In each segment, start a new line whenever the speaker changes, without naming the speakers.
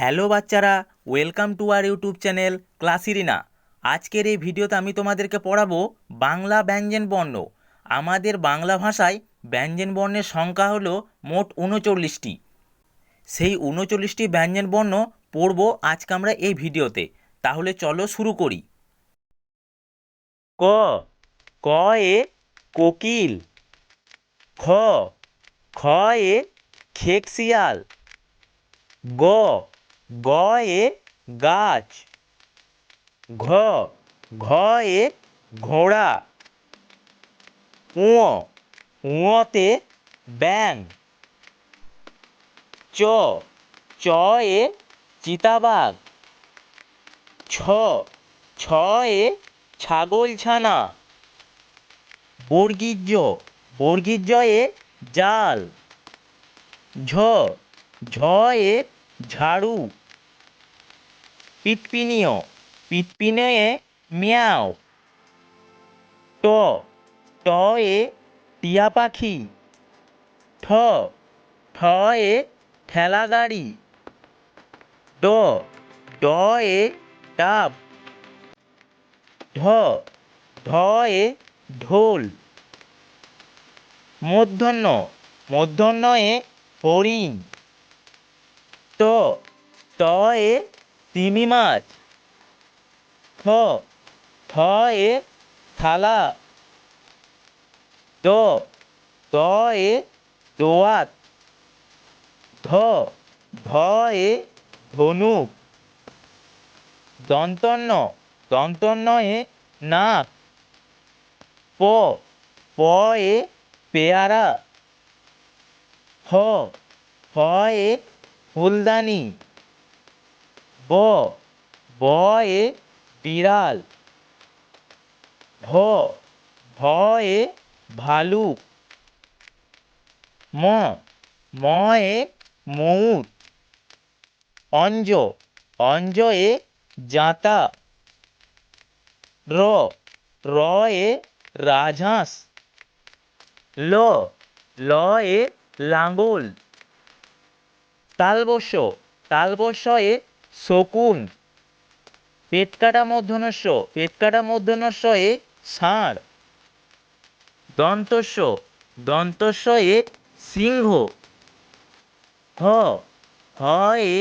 Hello বাচ্চারা, welcome to our YouTube channel ক্লাসিরিনা আজকের এই ভিডিওতে আমি তোমাদেরকে পড়াবো বাংলা ব্যঞ্জন বর্ণ। আমাদের বাংলা ভাষায় ব্যঞ্জন বর্ণের সংখ্যা হলো মোট উনচল্লিশটি। সেই উনচল্লিশটি ব্যঞ্জন বর্ণ পড়ব আজকে আমরা এই ভিডিওতে। তাহলে চলো শুরু করি। ক ক এ কোকিল, খ খ এ খেকশিয়াল গ গ এ গাছ, ঘ ঘ এ ঘোড়া ঙ ঙতে ব্যাং চ চ এ চিতাবাঘ, ছ ছ এ ছাগলছানা, বর্গীর্য বর্গীর্য এ জাল, ঝ ঝ এ ঝাড়ু পিটপিনিয় পিটপিনিয়ে মিয়াও ট ট এ টিয়া পাখি ঠ ঠ এ ঠেলা গাড়ি ড ড এ ডাব ঢ ঢ এ ঢোল মূর্ধন্য মূর্ধন্য এ হরিণ ত ত এ তিমি মাছ। থ থ, এ, থালা। দ দ এ, দোয়াত। ধ ধ, এ, ধনুক। দন্তন্য দন্তন্য, এ, নাক। প প, এ, পেয়ারা। ফ ফ, এ, ফুলদানি। ব ব এ বিড়াল, ভ ভ এ ভালুক, ম ম এ ময়ূর, অঞ্জ অঞ্জ এ জাঁতা, র র এ রাজহাঁস, ল ল এ লাঙল তালবস্য তালবস্য এ শকুন পেটকাটা মূর্ধন্যস্য পেটকাটা মূর্ধন্যস্য এ ষাঁড়, দন্তস্য দন্তস্য এ সিংহ, হ হ এ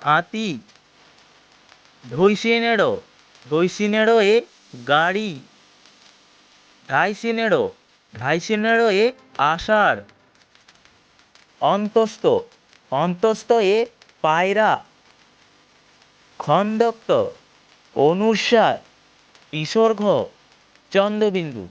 হাতি ধৈসিনেড়ো ধৈসিনেড়ো এ গাড়ি, ঢাইসিনেড়ো ঢাইসিনেড়ো এ আষাঢ়, অন্তস্থ অন্তস্থ এ পায়রা। খন্দক্ত অনুস্বার বিসর্গ চন্দ্রবিন্দু।